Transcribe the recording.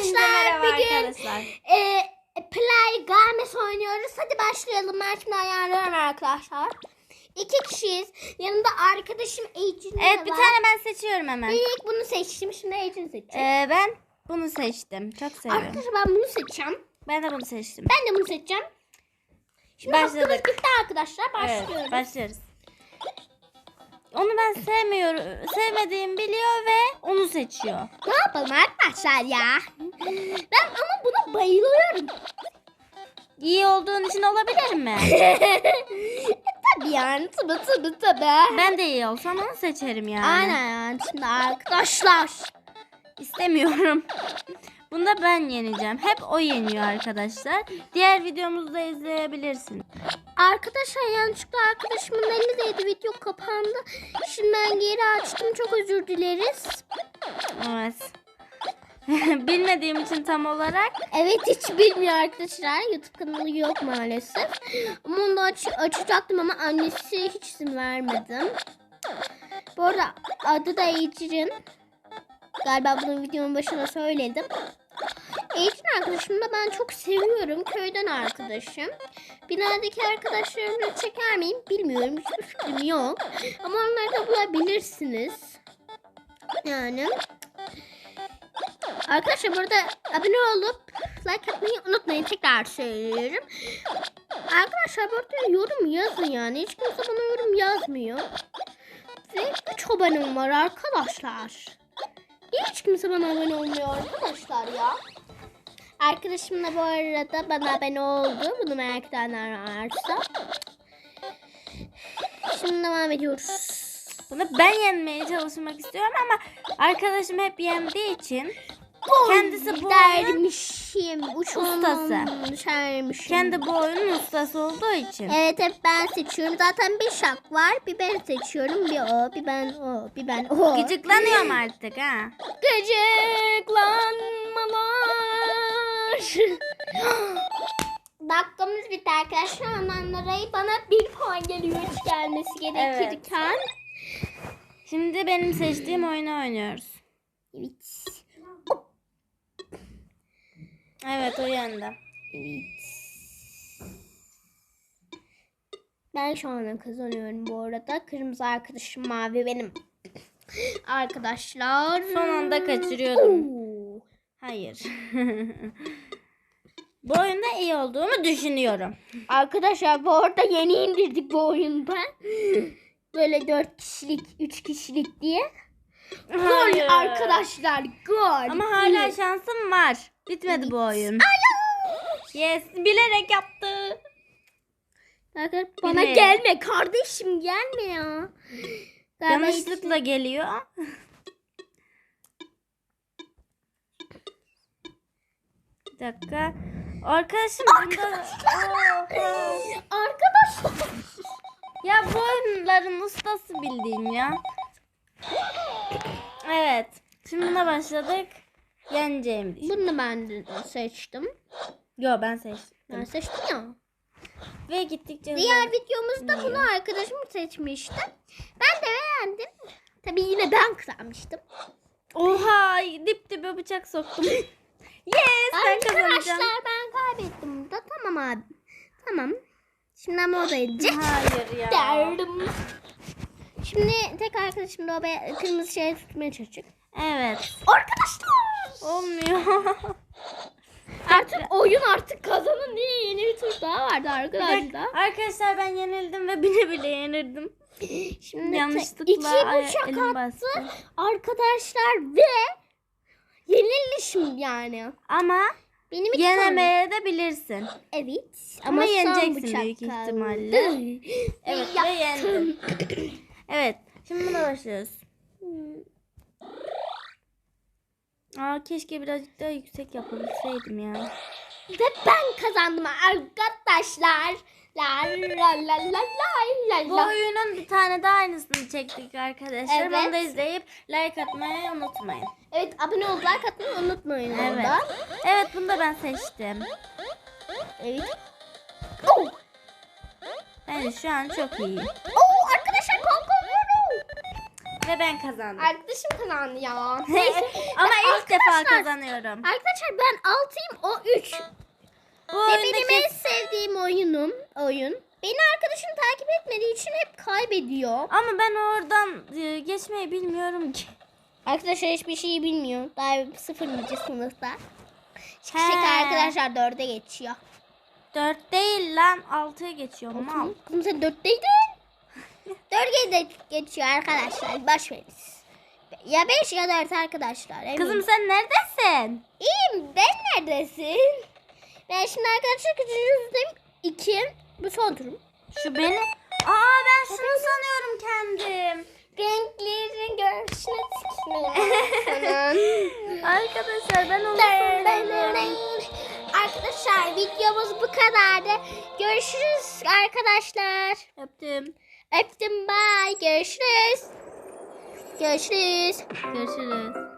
Arkadaşlar bugün arkadaşlar. e, Play Games oynuyoruz. Hadi başlayalım. Ben şimdi ayarlıyorum arkadaşlar. İki kişiyiz. Yanında arkadaşım Ecin de Evet bir var. tane ben seçiyorum hemen. İlk bunu seçtim. Şimdi Ecin seçecek. Ee, ben bunu seçtim. Çok seviyorum. Arkadaşlar ben bunu seçeceğim. Ben de bunu seçtim. Ben de bunu seçeceğim. Şimdi Başladık. hakkımız bitti arkadaşlar. Başlıyoruz. Evet, başlıyoruz. Onu ben sevmiyorum. Sevmediğimi biliyor ve onu seçiyor. Ne yapalım arkadaşlar ya? Ben ama buna bayılıyorum. İyi olduğun için olabilir mi? E, tabii yani tabii tabii tabii. ben de iyi olsam onu seçerim yani. Aynen şimdi arkadaşlar. İstemiyorum. Bunda ben yeneceğim. Hep o yeniyor arkadaşlar. Diğer videomuzu da izleyebilirsin. Arkadaşlar yanlışlıkla arkadaşımın elindeydi video kapandı. Şimdi ben geri açtım çok özür dileriz. Evet. Bilmediğim için tam olarak Evet hiç bilmiyor arkadaşlar. YouTube kanalı yok maalesef. Onu da aç- açacaktım ama annesi hiç izin vermedim. Bu arada adı da Ecrin. Galiba bunu videonun başına söyledim. Ecrin arkadaşımı da ben çok seviyorum. Köyden arkadaşım. Binadaki arkadaşlarımla çeker miyim bilmiyorum. Hiçbir fikrim yok. Ama onları da bulabilirsiniz. Yani. Arkadaşlar burada abone olup like atmayı unutmayın. Tekrar söylüyorum. Arkadaşlar burada yorum yazın yani. Hiç kimse bana yorum yazmıyor. Ve 3 abonem var arkadaşlar. Hiç kimse bana abone olmuyor arkadaşlar ya? Arkadaşım da bu arada bana abone oldu. Bunu merak edenler varsa. Şimdi devam ediyoruz. bunu ben yenmeye çalışmak istiyorum ama arkadaşım hep yendiği için Kendisi bu dermişim. ustası. Dermişim. kendi bu oyunun ustası olduğu için. Evet hep ben seçiyorum. Zaten bir şak var. Bir ben seçiyorum. Bir o, bir ben o, bir ben o. Gıcıklanıyorum artık ha. Gıcıklanmalar. Dakikamız bitti arkadaşlar. Ondan dolayı bana bir puan geliyor hiç gelmesi gerekirken. Şimdi benim seçtiğim oyunu oynuyoruz. Evet. Evet o yendi. Evet. Ben şu anda kazanıyorum bu arada. Kırmızı arkadaşım mavi benim. Arkadaşlar. Son anda kaçırıyordum. Oo. Hayır. bu oyunda iyi olduğumu düşünüyorum. Arkadaşlar bu arada yeni indirdik bu oyunda. Böyle 4 kişilik, 3 kişilik diye. Hayır. Gol arkadaşlar gol. Ama hala şansım var. Bitmedi bu oyun. Yes, bilerek yaptı. Arkadaşlar bana Bile. gelme kardeşim gelme ya. Galiba Yanlışlıkla geliyor. Bir dakika. Arkadaşım bunda... Arkadaşlar. Ya bu oyunların ustası bildiğin ya. Evet. Şimdi buna başladık. Yeneceğim. diye. Bunu ben de seçtim. Yo ben seçtim. Ben seçtim ya. Ve gittikçe Diğer videomuzda bunu arkadaşım seçmişti. Ben de beğendim. Tabii yine ben kazanmıştım. Oha dip dibe bıçak soktum. yes ben kazanacağım. Arkadaşlar ben kaybettim burada. Tamam abi. Tamam. Şimdi ama o da edecek. Hayır ya. Derdim. Şimdi tek arkadaşım da o kırmızı şeyi tutmaya çalışacak. Evet. Arkadaşlar. Olmuyor. Artık oyun artık kazanın diye yeni bir tur daha vardı arkadaşlar. Arkadaşlar ben yenildim ve bile bile yenildim. Şimdi Yanlışlıkla iki bıçak attı arkadaşlar ve yenilmişim yani. Ama Benim iki yenemeye de bilirsin. Evet. Ama son yeneceksin büyük kaldı. ihtimalle. Evet ve yendin. Evet. Şimdi buna başlıyoruz. Aa keşke birazcık daha yüksek yapabilseydim ya. Ve ben kazandım arkadaşlar. La la la la la Bu la. oyunun bir tane daha aynısını çektik arkadaşlar. Evet. Onu da izleyip like atmayı unutmayın. Evet abone ol like atmayı unutmayın Evet. orada. Evet bunu da ben seçtim. Evet. Oh. Bence şu an çok iyi. Oh arkadaşlar kalkamıyorum. Ve ben kazandım. Arkadaşım kazandı ya. Ama ilk defa kazanıyorum. Arkadaşlar ben 6'yım o 3 oyunum, oyun Beni arkadaşım takip etmediği için hep kaybediyor. Ama ben oradan e, geçmeyi bilmiyorum ki. Arkadaşlar hiçbir şeyi bilmiyor. Daha sıfırıncı sınıfta. Çıkışık arkadaşlar dörde geçiyor. Dört değil lan altıya geçiyor. Mal. Kızım sen dörtteydin. Dörde de geçiyor arkadaşlar. Baş veririz. Ya beş ya dört arkadaşlar. eminim. Kızım sen neredesin? İyiyim ben neredesin? Ben şimdi arkadaşlar küçücüğüm 2. Bu son turum. Şu beni... Aa ben şunu sanıyorum kendim. Renklerin görüşüne. Arkadaşlar ben onu Arkadaşlar videomuz bu kadardı. Görüşürüz arkadaşlar. Öptüm. Öptüm bye. Görüşürüz. Görüşürüz. Görüşürüz.